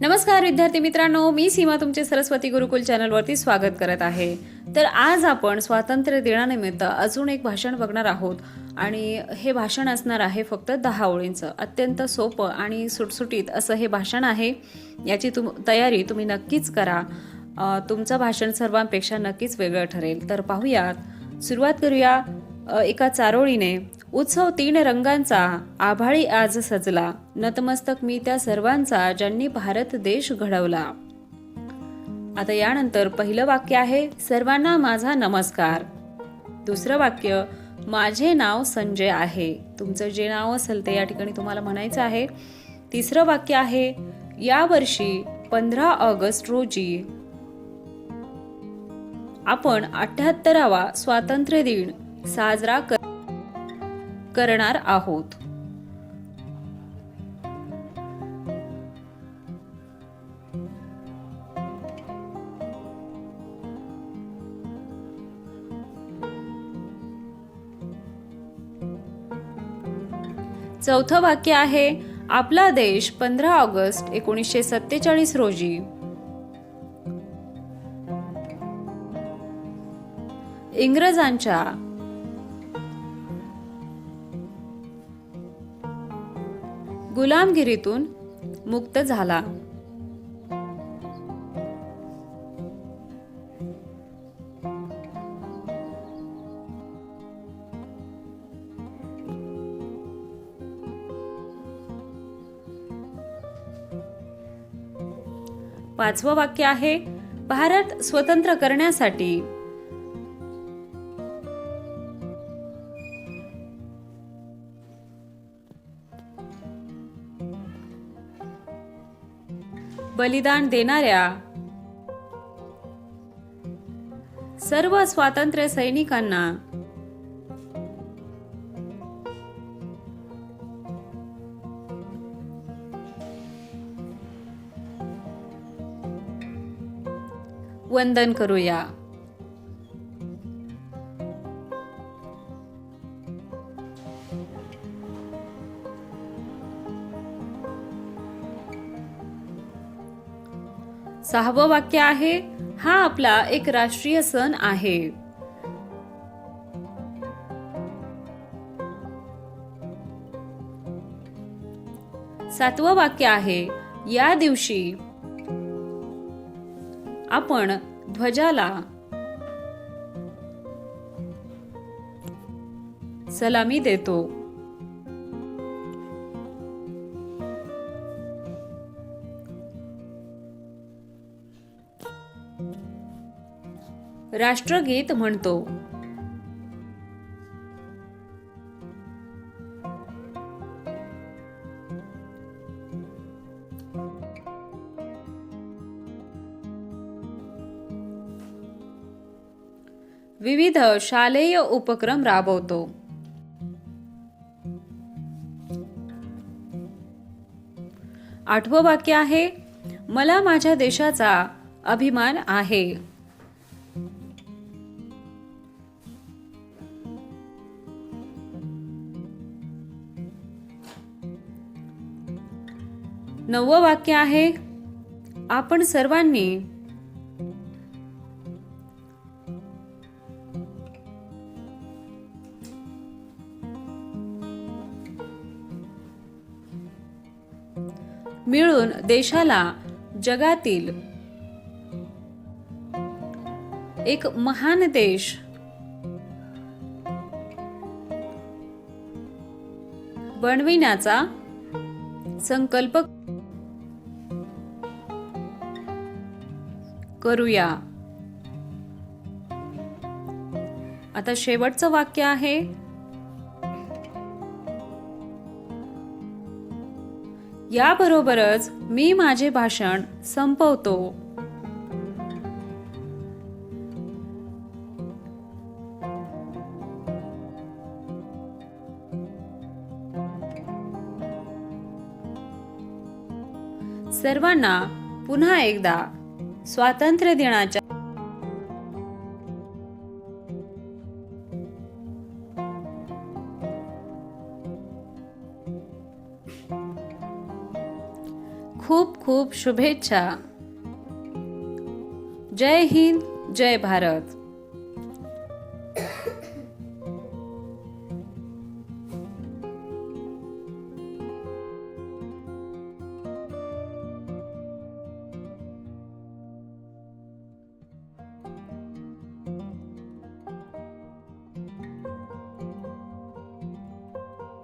नमस्कार विद्यार्थी मित्रांनो. मी सीमा तुमचे सरस्वती गुरुकुल चॅनलवरती स्वागत करत आहे. तर आज आपण स्वातंत्र्य दिनानिमित्त अजून एक भाषण बघणार आहोत. आणि हे भाषण असणार आहे फक्त दहा ओळींचं. अत्यंत सोपं आणि सुटसुटीत असं हे भाषण आहे. याची तुम तयारी तुम्ही नक्कीच करा. तुमचं भाषण सर्वांपेक्षा नक्कीच वेगळं ठरेल. तर पाहूयात. सुरुवात करूया एका चारोळीने. उत्सव तीन रंगांचा आभाळी आज सजला. नतमस्तक मी त्या सर्वांचा ज्यांनी भारत देश घडवला. आता यानंतर पहिलं वाक्य आहे सर्वांना माझा नमस्कार. दुसरं वाक्य माझे नाव संजय आहे. तुमचं जे नाव असेल ते या ठिकाणी तुम्हाला म्हणायचं आहे. तिसरं वाक्य आहे यावर्षी पंधरा ऑगस्ट रोजी आपण अठ्याहत्तरावा स्वातंत्र्य दिन साजरा कर- करणार आहोत. चौथं वाक्य आहे आपला देश पंधरा ऑगस्ट एकोणीसशे सत्तेचाळीस रोजी. इंग्रजांच्या गुलामगिरीतून मुक्त झाला. पाचवं वाक्य आहे भारत स्वतंत्र करण्यासाठी. बलिदान देणाऱ्या सर्व स्वातंत्र्य सैनिकांना वंदन करूया. सहावं वाक्य आहे हा आपला एक राष्ट्रीय सण आहे. सातवं वाक्य आहे या दिवशी आपण ध्वजाला सलामी देतो. राष्ट्रगीत म्हणतो. विविध शालेय उपक्रम राबवतो. आठवं वाक्य आहे मला माझ्या देशाचा अभिमान आहे. नववं वाक्य आहे आपण सर्वांनी मिळून देशाला जगातील एक महान देश. बनविण्याचा संकल्प करूया. आता शेवटचं वाक्य आहे. याबरोबरच मी माझे भाषण संपवतो. सर्वांना पुन्हा एकदा स्वातंत्र्य दिनाच्या खूप खूप शुभेच्छा. जय हिंद जय भारत.